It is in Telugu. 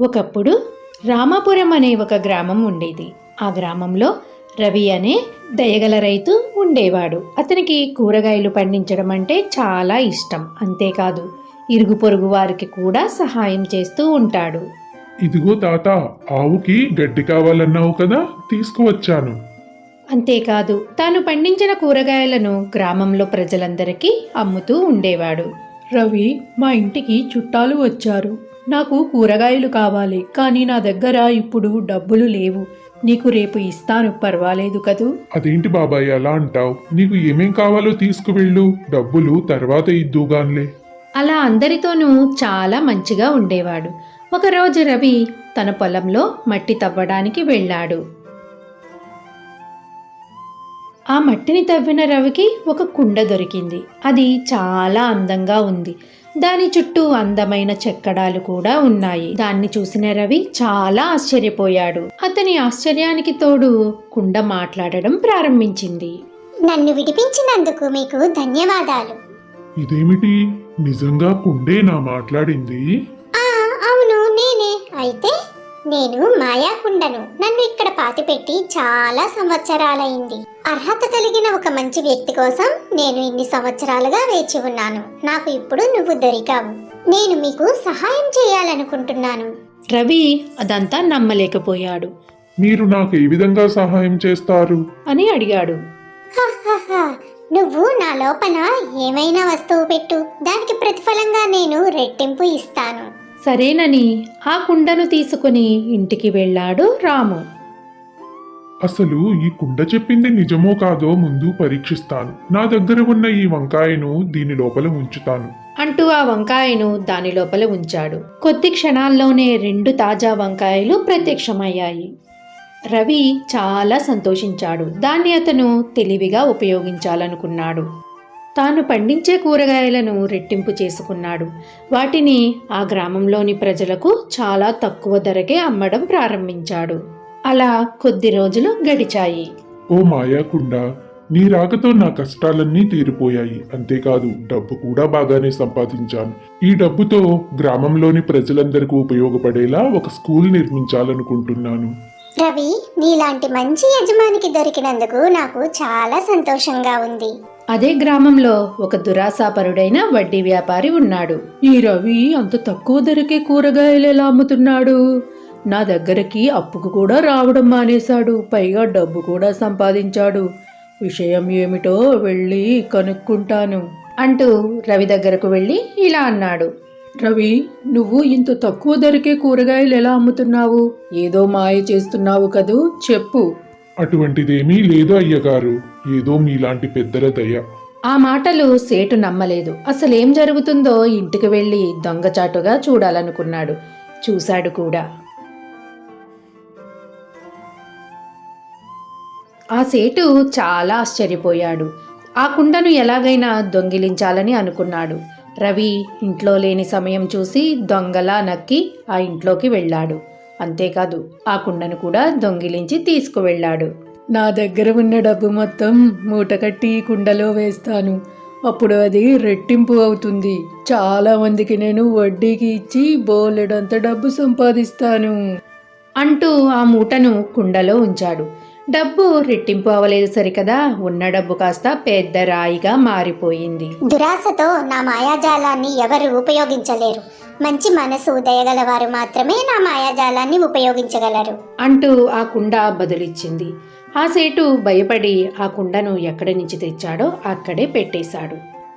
ఒకప్పుడు రామాపురం అనే ఒక గ్రామం ఉండేది. ఆ గ్రామంలో రవి అనే దయగల రైతు ఉండేవాడు. అతనికి కూరగాయలు పండించడం అంటే చాలా ఇష్టం. అంతేకాదు ఇరుగు పొరుగు వారికి కూడా సహాయం చేస్తూ ఉంటాడు. ఇదిగో తాత ఆవుకి గడ్డి కావాలన్నావు కదా తీసుకువచ్చాను. అంతేకాదు తాను పండించిన కూరగాయలను గ్రామంలో ప్రజలందరికీ అమ్ముతూ ఉండేవాడు. రవి మా ఇంటికి చుట్టాలు వచ్చారు. నాకు కూరగాయలు కావాలి కానీ నా దగ్గర ఇప్పుడు డబ్బులు లేవు. నీకు రేపు ఇస్తాను పర్వాలేదు కదూ? అదేంటి బాబాయ్ అలా అంటావు? నీకు ఏమేం కావాలో తీసుకువెళ్ళు డబ్బులు తర్వాత ఇద్దుగాన్లే అలా అందరితోనూ చాలా మంచిగా ఉండేవాడు. ఒకరోజు రవి తన పొలంలో మట్టి తవ్వడానికి వెళ్ళాడు. ఆ మట్టిని తవ్విన రవికి ఒక కుండ దొరికింది. అది చాలా అందంగా ఉంది. దాని చుట్టూ అందమైన చెక్కడాలు కూడా ఉన్నాయి. దాన్ని చూసిన రవి చాలా ఆశ్చర్యపోయాడు. అతని ఆశ్చర్యానికి తోడు కుండ మాట్లాడడం ప్రారంభించింది. నన్ను విడిపించినందుకు మీకు ధన్యవాదాలు. ఇదేమిటి? నిజంగా కుండేనా మాట్లాడింది? ఆ అవును నేనే. అయితే నేను మాయాకుండను. నన్ను ఇక్కడ పాతిపెట్టి చాలా సంవత్సరాలైంది. అర్హత కలిగిన ఒక మంచి వ్యక్తి కోసం నేను ఇన్ని సంవత్సరాలుగా వేచి ఉన్నాను. నాకు ఇప్పుడు నువ్వు దొరికావు. నేను మీకు సహాయం చేయాలనుకుంటున్నాను. రవి అదంతా నమ్మలేకపోయాడు. మీరు నాకు ఏ విధంగా సహాయం చేస్తారు? అని అడిగాడు. హహహ, నువ్వు నా లోపల ఏమైనా వస్తువు పెట్టు. దానికి ప్రతిఫలంగా నేను రెట్టింపు ఇస్తాను. సరేనని ఆ కుండను తీసుకుని ఇంటికి వెళ్ళాడు రాము. అసలు ఈ కుండ చెప్పింది నిజమో కాదో ముందు పరీక్షిస్తాను. నా దగ్గర ఉన్న ఈ వంకాయను దీని లోపల ఉంచుతాను. అంటూ ఆ వంకాయను దాని లోపల ఉంచాడు. కొద్ది క్షణాల్లోనే రెండు తాజా వంకాయలు ప్రత్యక్షమయ్యాయి. రవి చాలా సంతోషించాడు. దాన్ని అతను తెలివిగా ఉపయోగించాలనుకున్నాడు. తాను పండించే కూరగాయలను రెట్టింపు చేసుకున్నాడు. వాటిని ఆ గ్రామంలోని ప్రజలకు చాలా తక్కువ ధరకే అమ్మడం ప్రారంభించాడు. అలా కొద్ది రోజులు గడిచాయి. ఓ మాయాకుండ నీ రాకతో నా కష్టాలన్నీ తీరిపోయాయి. అంతేకాదు డబ్బు కూడా బాగానే సంపాదించాను. ఈ డబ్బుతో గ్రామంలోని ప్రజలందరికీ ఉపయోగపడేలా ఒక స్కూల్ నిర్మించాలనుకుంటున్నాను. రవి నీలాంటి మంచి యజమానికి దొరికినందుకు నాకు చాలా సంతోషంగా ఉంది. అదే గ్రామంలో ఒక దురాశాపరుడైన వడ్డీ వ్యాపారి ఉన్నాడు. ఈ రవి అంత తక్కువ ధరకే కూరగాయలు ఎలా అమ్ముతున్నాడు? నా దగ్గరకి అప్పుకు కూడా రావడం మానేశాడు. పైగా డబ్బు కూడా సంపాదించాడు. విషయం ఏమిటో వెళ్ళి కనుక్కుంటాను. అంటూ రవి దగ్గరకు వెళ్ళి ఇలా అన్నాడు. రవి నువ్వు ఇంత తక్కువ ధరకే కూరగాయలు ఎలా అమ్ముతున్నావు? ఏదో మాయ చేస్తున్నావు కదూ? చెప్పు. అటువంటిదేమీ లేదు అయ్యగారు? ఏదో మీలాంటి పెద్దల దయ. ఆ మాటలు సేటు నమ్మలేదు. అసలేం జరుగుతుందో ఇంటికి వెళ్ళి దొంగచాటుగా చూడాలనుకున్నాడు. చూశాడు కూడా. ఆ సేటు చాలా ఆశ్చర్యపోయాడు. ఆ కుండను ఎలాగైనా దొంగిలించాలని అనుకున్నాడు. రవి ఇంట్లో లేని సమయం చూసి దొంగలా నక్కి ఆ ఇంట్లోకి వెళ్ళాడు. అంతేకాదు ఆ కుండను కూడా దొంగిలించి తీసుకువెళ్ళాడు. నా దగ్గర ఉన్న డబ్బు మొత్తం మూట కట్టి ఈ కుండలో వేస్తాను. అప్పుడు అది రెట్టింపు అవుతుంది. చాలా మందికి నేను వడ్డీకి ఇచ్చి బోలెడంత డబ్బు సంపాదిస్తాను. అంటూ ఆ మూటను కుండలో ఉంచాడు. డబ్బు రెట్టింపు అవ్వలేదు సరికదా. ఉన్న డబ్బు కాస్త పెద్ద రాయిగా మారిపోయింది. దురాశతో నా మాయాజాలాన్ని ఎవరు ఉపయోగించలేరు. మంచి మనసు దయగలవారు మాత్రమే నా మాయాజాలాన్ని ఉపయోగించగలరు. అంటూ ఆ కుండ బదులిచ్చింది. ఆ సేటు భయపడి ఆ కుండను ఎక్కడి నుంచి తెచ్చాడో అక్కడే పెట్టేశాడు.